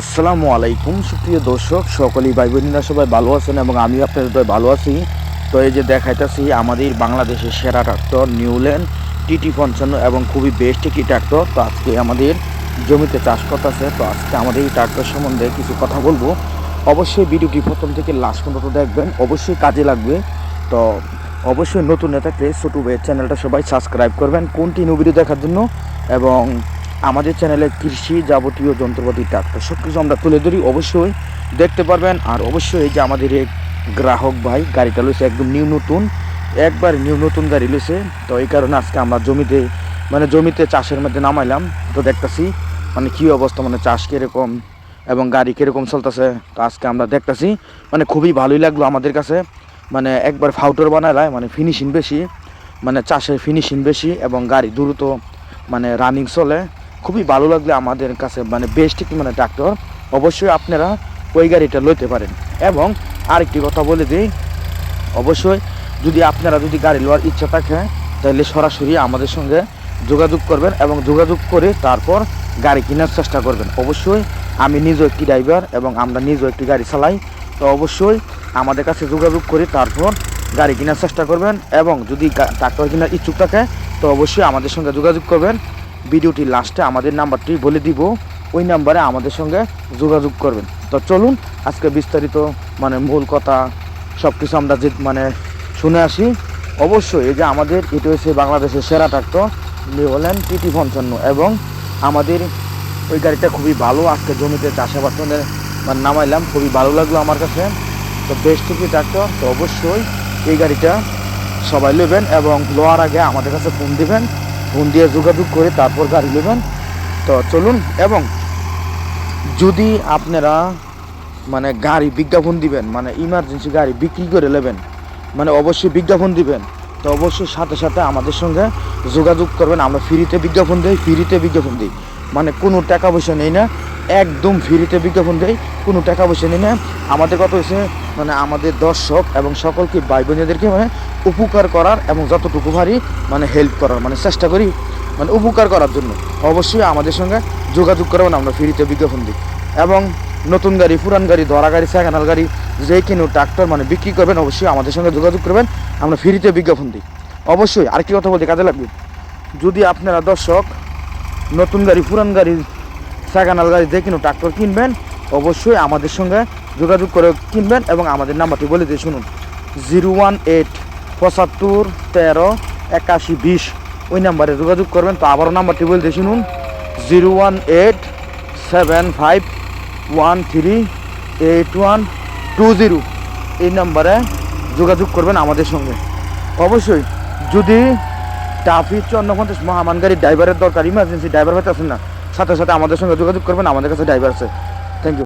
আসসালামু আলাইকুম, সুপ্রিয় দর্শক, সকলেই ভাই বোনেরা সবাই ভালো আছেন এবং আমি আপনাদের তো ভালো আছি। তো এই যে দেখাইতেছি, আমাদের বাংলাদেশের সেরা ট্রাক্টর নিউল্যান্ড টিটি পঞ্চান্ন এবং খুবই বেস্ট একটি ট্রাক্টর। তো আজকে আমাদের জমিতে চাষ করতেছে। তো আজকে আমাদের এই ট্রাক্টর সম্বন্ধে কিছু কথা বলব। অবশ্যই ভিডিওটি প্রথম থেকে লাস্ট পর্যন্ত দেখবেন। অবশ্যই কাজে লাগবে। তো অবশ্যই নতুন নেতাকে ছোটো চ্যানেলটা সবাই সাবস্ক্রাইব করবেন। কন্টিনিউ ভিডিও দেখার জন্য এবং আমাদের চ্যানেলে কৃষি যাবতীয় যন্ত্রপাতি ট্রাক্টর সব কিছু আমরা তুলে ধরি, অবশ্যই দেখতে পারবেন। আর অবশ্যই এই যে আমাদের এক গ্রাহক ভাই, গাড়িটা লইছে একদম নিউ নতুন, একবার নিউ নতুন গাড়ি লইছে। তো এই কারণে আজকে আমরা জমিতে মানে জমিতে চাষের মধ্যে নামাইলাম। তো দেখতাছি মানে কী অবস্থা মানে চাষ কীরকম এবং গাড়ি কীরকম চলতেছে। তো আজকে আমরা দেখতাছি মানে খুবই ভালোই লাগল আমাদের কাছে। মানে একবার ফাউটার বানালায় মানে ফিনিশিং বেশি মানে চাষের ফিনিশিং বেশি এবং গাড়ি দ্রুত মানে রানিং চলে। খুবই ভালো লাগলে আমাদের কাছে মানে বেস্ট মানে ট্রাক্টর অবশ্যই আপনারা ওই গাড়িটা লইতে পারেন। এবং আরেকটি কথা বলে দিই, অবশ্যই যদি আপনারা যদি গাড়ি লওয়ার ইচ্ছা থাকে তাহলে সরাসরি আমাদের সঙ্গে যোগাযোগ করবেন এবং যোগাযোগ করে তারপর গাড়ি কেনার চেষ্টা করবেন। অবশ্যই আমি নিজেও একটি ড্রাইভার এবং আমরা নিজেও একটি গাড়ি চালাই, তো অবশ্যই আমাদের কাছে যোগাযোগ করে তারপর গাড়ি কেনার চেষ্টা করবেন এবং যদি ট্রাক্টর কেনার ইচ্ছুক থাকে, তো অবশ্যই আমাদের সঙ্গে যোগাযোগ করবেন। ভিডিওটি লাস্টে আমাদের নাম্বারটি বলে দিব। ওই নাম্বারে আমাদের সঙ্গে যোগাযোগ করবেন। তো চলুন, আজকে বিস্তারিত মানে মূল কথা সব কিছু আমরা যে মানে শুনে আসি। অবশ্যই এই যে আমাদের এটা হচ্ছে বাংলাদেশের সেরা ট্রাক্টর হলেন টিটি পঞ্চান্ন এবং আমাদের ওই গাড়িটা খুবই ভালো। আজকে জমিতে চাষাবাদ করে মানে নামাইলাম, খুবই ভালো লাগল আমার কাছে। তো বেশ একটি ট্রাক্টর, তো অবশ্যই এই গাড়িটা সবাই নেবেন এবং লোয়ার আগে আমাদের কাছে ফোন দিবেন। ফোন দিয়ে যোগাযোগ করে তারপর গাড়ি নেবেন। তো চলুন, এবং যদি আপনারা মানে গাড়ি বিজ্ঞাপন দিবেন মানে ইমার্জেন্সি গাড়ি বিক্রি করে নেবেন মানে অবশ্যই বিজ্ঞাপন দিবেন, তো অবশ্যই সাথে সাথে আমাদের সঙ্গে যোগাযোগ করবেন। আমরা ফ্রিতে বিজ্ঞাপন দিই ফ্রিতে বিজ্ঞাপন দিই। মানে কোনো টাকা পয়সা নেই না, একদম ফ্রিতে বিজ্ঞাপন দেই, কোনো টাকা পয়সা নেই না। আমাদের কথা হচ্ছে মানে আমাদের দর্শক এবং সকলকে ভাই বোনেদেরকে মানে উপকার করার এবং যতটুকু পারি মানে হেল্প করার মানে চেষ্টা করি মানে উপকার করার জন্য। অবশ্যই আমাদের সঙ্গে যোগাযোগ করবেন, আমরা ফ্রিতে বিজ্ঞাপন দিই। এবং নতুন গাড়ি, পুরান গাড়ি, ধরা গাড়ি সেকেন্ড গাড়ি, যে কিনো ট্রাক্টর মানে বিক্রি করবেন, অবশ্যই আমাদের সঙ্গে যোগাযোগ করবেন, আমরা ফ্রিতে বিজ্ঞাপন দিই। অবশ্যই আরেকটি কথা বলতে কাজে লাগবে। যদি আপনারা দর্শক নতুন গাড়ি, পুরান গাড়ি সেকেন্ড গাড়ি, যে কিনো ট্রাক্টর কিনবেন, অবশ্যই আমাদের সঙ্গে যোগাযোগ করে কিনবেন এবং আমাদের নাম্বারটি বলে দিয়ে শুনুন। জিরো ওয়ান এইট পঁচাত্তর, তেরো, একাশি, বিশ। ওই নাম্বারে যোগাযোগ করবেন। তো আবারও নাম্বারটি বলে দিয়ে শুনুন। Zero one eight seven five one three eight one two zero. এই নাম্বারে যোগাযোগ করবেন আমাদের সঙ্গে। অবশ্যই, যদি ট্রাফিক চন্দ্রপঞ্চাশ মহামান গাড়ির ড্রাইভারের দরকার ইমার্জেন্সি ড্রাইভার হয়তো আছেন না, সাথে সাথে আমাদের সঙ্গে যোগাযোগ করবেন। আমাদের কাছে ড্রাইভার আছে। Thank you